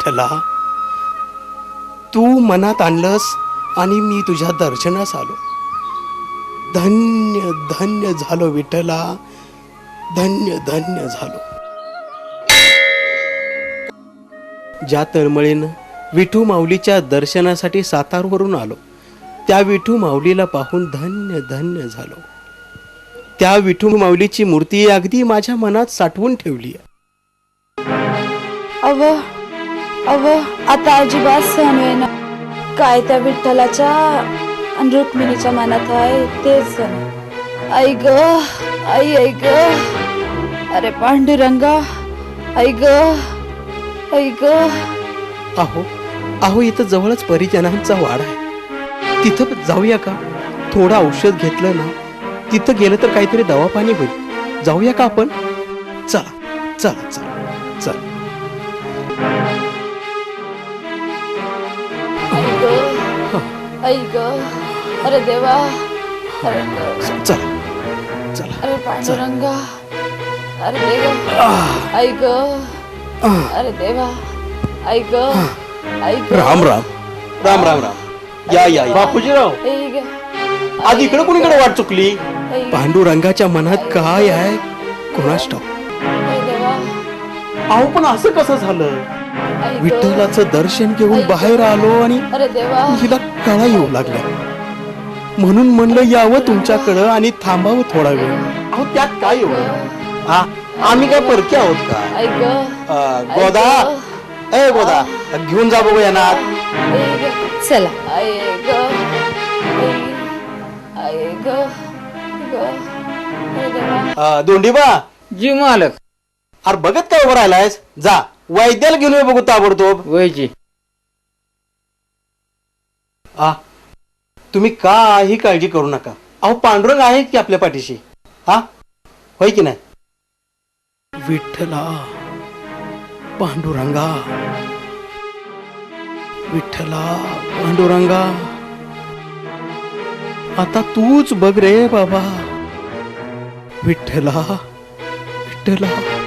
विठ्ठला तू मनात आणलंस आणि मी तुझ्या दर्शनास आलो. धन्य धन्य झालो विठ्ठला. धन्य धन्य झालो. ज्या तळमळीनं विठू माऊलीच्या दर्शनासाठी सातारवरून आलो त्या विठू माऊलीला पाहून धन्य धन्य झालो. त्या विठू माऊलीची मूर्ती अगदी माझ्या मनात साठवून ठेवली आहे. अव अव आता अजिबात सहन होईना. काय त्या विठ्ठलाच्या आणि रुक्मिणीच्या मनात आहे तेच जण. आई ग आई आई ग. अरे पांडुरंगा आई ग आई ग. अहो अहो इथं जवळच परिजनांचा वाड आहे. तिथं जाऊया का? थोडं औषध घेतलं ना तिथं गेलं तर काहीतरी दवापाणी होईल. जाऊया का आपण? चला चला चला. आई ग. अरे देवा. अरे देवा. चला. चला. अरे पांडुरंगा. अरे देवा. आई ग. अरे देवा. आई ग. आई ग. राम राम. राम राम राम. या या या. बापूजीराव. आई ग. आज इकडे कुणीकडे वाट चुकली? आई ग. पांडुरंगाच्या मनात काय आहे? कोणास ठाऊक आई देवा. अहो पण असं कसं झालं? ग. विठ्ठलाचं दर्शन घेऊन बाहेर आलो आणि अरे देवा. हिला कळा येऊ लागल्या. म्हणून म्हणलं यावं तुमच्याकडं आणि थांबावं थोडा वेळ. अहो त्यात काय हा आम्ही काय परके आहोत का? अं, गोदा. ए गोदा घेऊन जा बघू येणार. चला. दोंडीबा. जी मालक. अरे बघत काय उभं राहिलायस? जा. वैद्याला घेऊन ये बघू ताबडतोब. वयची आ तुम्ही काही काळजी करू नका. अहो पांडुरंग आहेत की आपल्या पाठीशी? हा होय की नाही? विठ्ठला पांडुरंगा. विठ्ठला पांडुरंगा. आता तूच बघ रे बाबा. विठ्ठला विठ्ठला.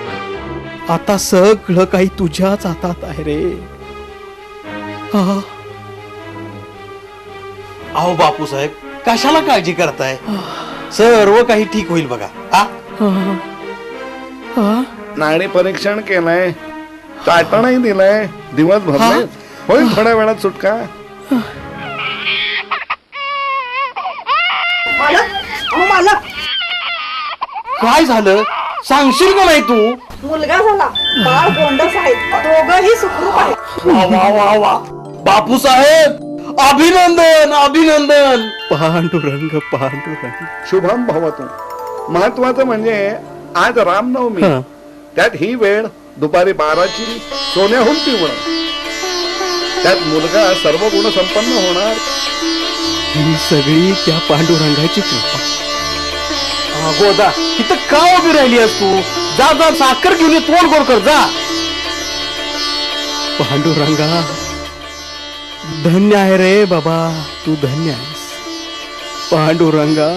आता सगळं काही तुझ्याच हातात आहे रे. हा अहो बापू साहेब कशाला काळजी करताय? सर्व काही ठीक होईल बघा. हा हा हा नाणी परीक्षण केलंय. चाटणही दिलंय. दिवस भरले. होईल थोड्या वेळात सुटका. काय झालं? सांगशील का नाही तू? मुलगा झाला. बाळ गोंडस आहेत. दोघही सुखरूप आहेत. वा वा वा वा. बापू साहेब अभिनंदन अभिनंदन. पांडुरंग पांडुरंग. शुभम भवतु. महत्वाचं म्हणजे आज रामनवमी. हा. त्यात ही वेळ दुपारी बाराची सोन्याहून पिवळं. त्यात मुलगा सर्व गुण संपन्न होणार. ही सगळी त्या पांडुरंगाची कृपा. गोदा इथं का उभी राहिली आहेस तू? जा जा साखर घेऊन ये तोंड गोड कर जा. पांडुरंगा धन्य आहे रे बाबा तू धन्य आहेस. पांडुरंगा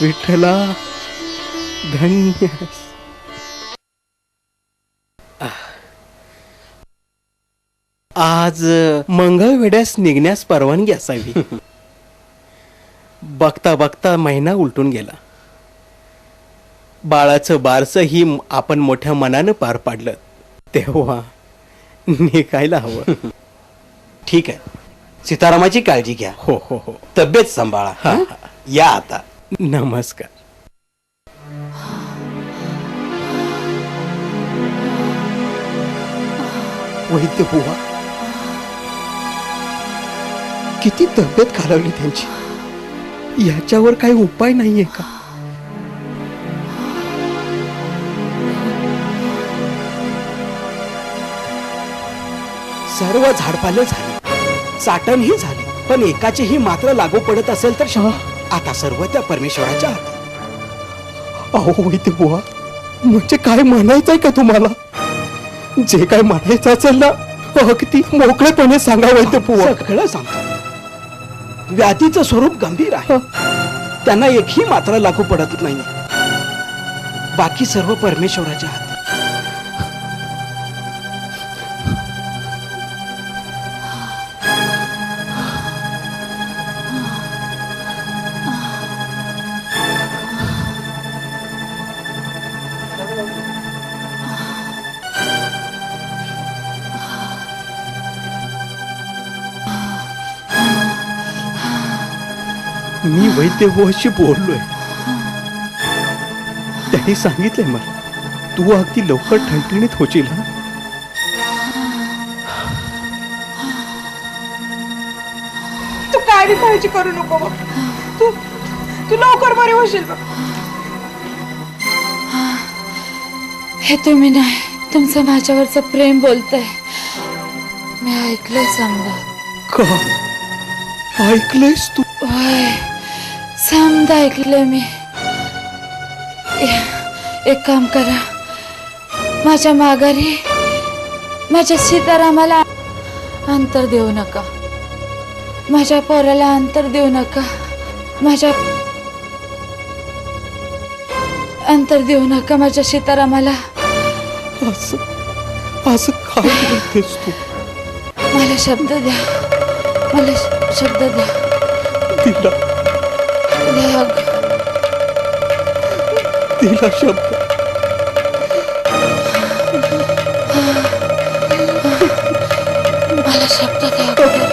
विठ्ठला धन्य आहेस. आज मंगळवेड्यास निघण्यास परवानगी असावी. बघता बघता महिना उलटून गेला. बाळाचं बारसं ही आपण मोठ्या मनानं पार पाडलं. तेव्हा निघायला हवं. ठीक आहे. सीतारामाची काळजी घ्या. हो हो हो. तब्येत सांभाळा. हा? या आता. नमस्कार. वैद्य बुवा. किती तब्येत खालावली त्यांची. याच्यावर काही उपाय नाहीये का? सर्व झाडपालं झाली. चाटणही झाली. पण एकाचीही मात्र लागू पडत असेल तर शहा आता सर्व त्या परमेश्वराच्या हातात अहो वैद्य बुवा म्हणजे काय म्हणायचंय का तुम्हाला? जे काय म्हणायचं असेल ना अगदी मोकळेपणे सांगा वैद्य बुवा. सगळं सांगतो व्याधीचं स्वरूप गंभीर आहे. त्यांना एकही मात्रा लागू पडत नाही. बाकी सर्व परमेश्वराच्या हाती. मी वैद्यवशी बोललोय. त्यांनी सांगितलंय मला तू अगदी लवकर ठणठणीत होशील हा? तू काय बी काळजी करू नको बघ तू तू लवकर बरी होशील बघ हे तुम्ही नाही तुमचं माझ्यावरचं प्रेम बोलतंय. मी ऐकलंय समजा. का? ऐकलंयस तू? होय. समजा ऐकलंय मी ए- एक काम करा माझ्या माघारी माझ्या सीतारामाला अंतर देऊ नका माझ्या पोराला अंतर देऊ नका माझ्या अंतर देऊ नका माझ्या सीतारामाला असं असं काय बोलतेस तू मला शब्द द्या मला श- शब्द द्या तिला तिला शब्द मला शब्द द्या अगोदर.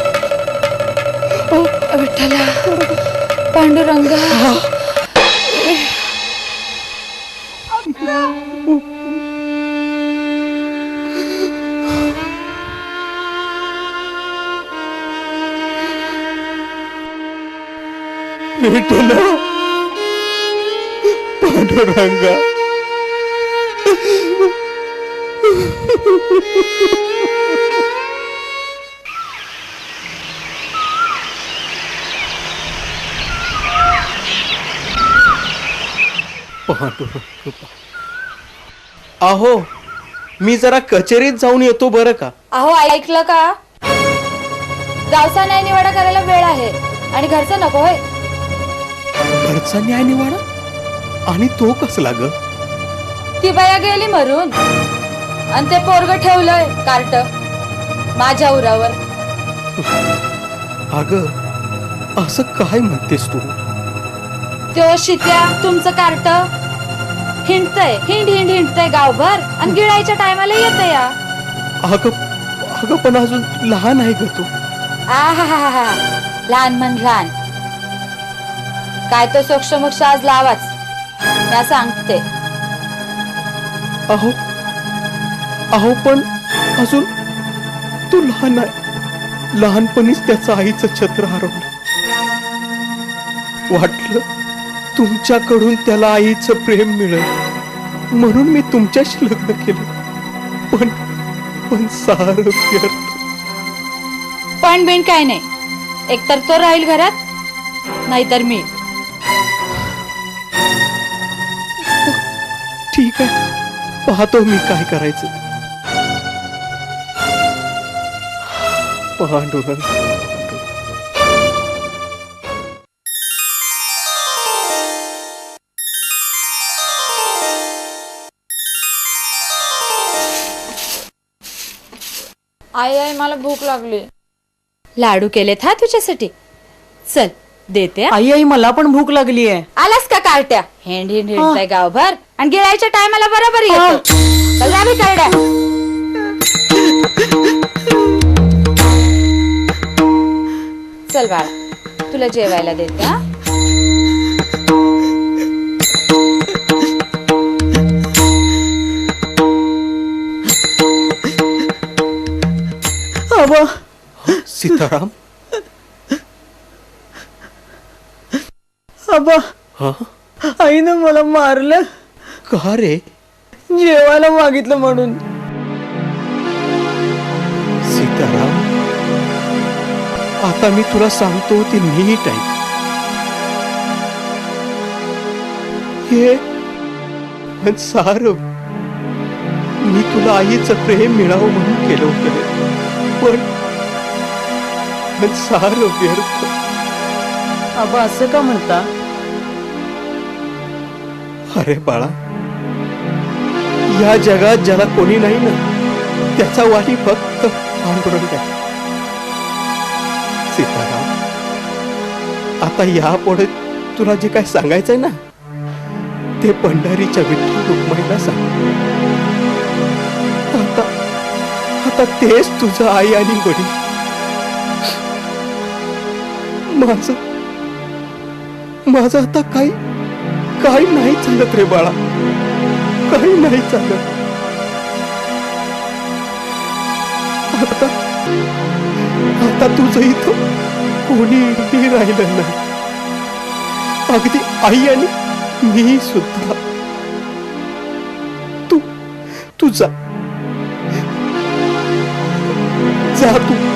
विठ्ठला पांडुरंगा. अहो मी जरा कचेरीत जाऊन येतो बरं का? अहो ऐकलं का? गावचा नाही निवाडा करायला वेळ आहे आणि घरचं नको होय. घरचा न्याय निवाडा आणि तो कसला ग ती बाया गेली मरून. आणि ते पोरग ठेवलंय कार्ट माझ्या उरावर. अग असं काय म्हणतेस तू? त्यो शित्या तुमचं कार्ट हिंडतय. हिंड हिंड हिंडतय गावभर. आणि गिळायच्या टायमाला येत या. अग अगं पण अजून लहान आहे ग तू. आहाहाहा. लहान मन लहान. काय तो सोक्ष मोक्ष आज लावाच. मी सांगते. अहो अहो पण अजून तू लहान आहे. लहानपणीच त्याचं आईचं छत्र हरवलं. वाटलं तुमच्याकडून त्याला आईचं प्रेम मिळेल. म्हणून मी तुमच्याशी लग्न केलं. पण पण सारं पण बिन काय नाही. एकतर तो राहील घरात नाहीतर मी. ठीक आहे पाहतो मी काय करायचं. पांडुरंग आई आई मला भूक लागली. लाडू केलेत हा तुझ्यासाठी? चल. देते? हा. आई आई मला पण भूक लागली आहे. आलास का कार्ट्या? हेंड हिंड हिंडताय गावभर. आणि गिळायच्या टायमाला बरोबर येतो. चल जा बी करड्या चल बाळा. तुला जेवायला देते हा. अबा सीताराम अबा हा आईनं मला मारलं? का रे? जेवायला मागितलं म्हणून. सीताराम आता मी तुला सांगतो ते नीट ऐक हे सार. मी तुला आईचं प्रेम मिळावं म्हणून केलं होतं पण सार व्यर्थ. आबा असं का म्हणता? अरे बाळा या जगात ज्याला कोणी नाही ना त्याचा वाटी फक्त पांडुरंग आहे. सीताराम आता यापुढे तुला जे काय सांगायचंय ना ते पंढरीच्या विठ्ठल रुक्मणीला सांग. आता आता तेच तुझं आई आणि वडील. माझं माझं आता काही काही नाही चालत रे बाळा. काही नाही चालत. आता आता तुझं इथं कोणी राहिलं नाही. अगदी आई आणि मी सुद्धा. तू तू जा तू.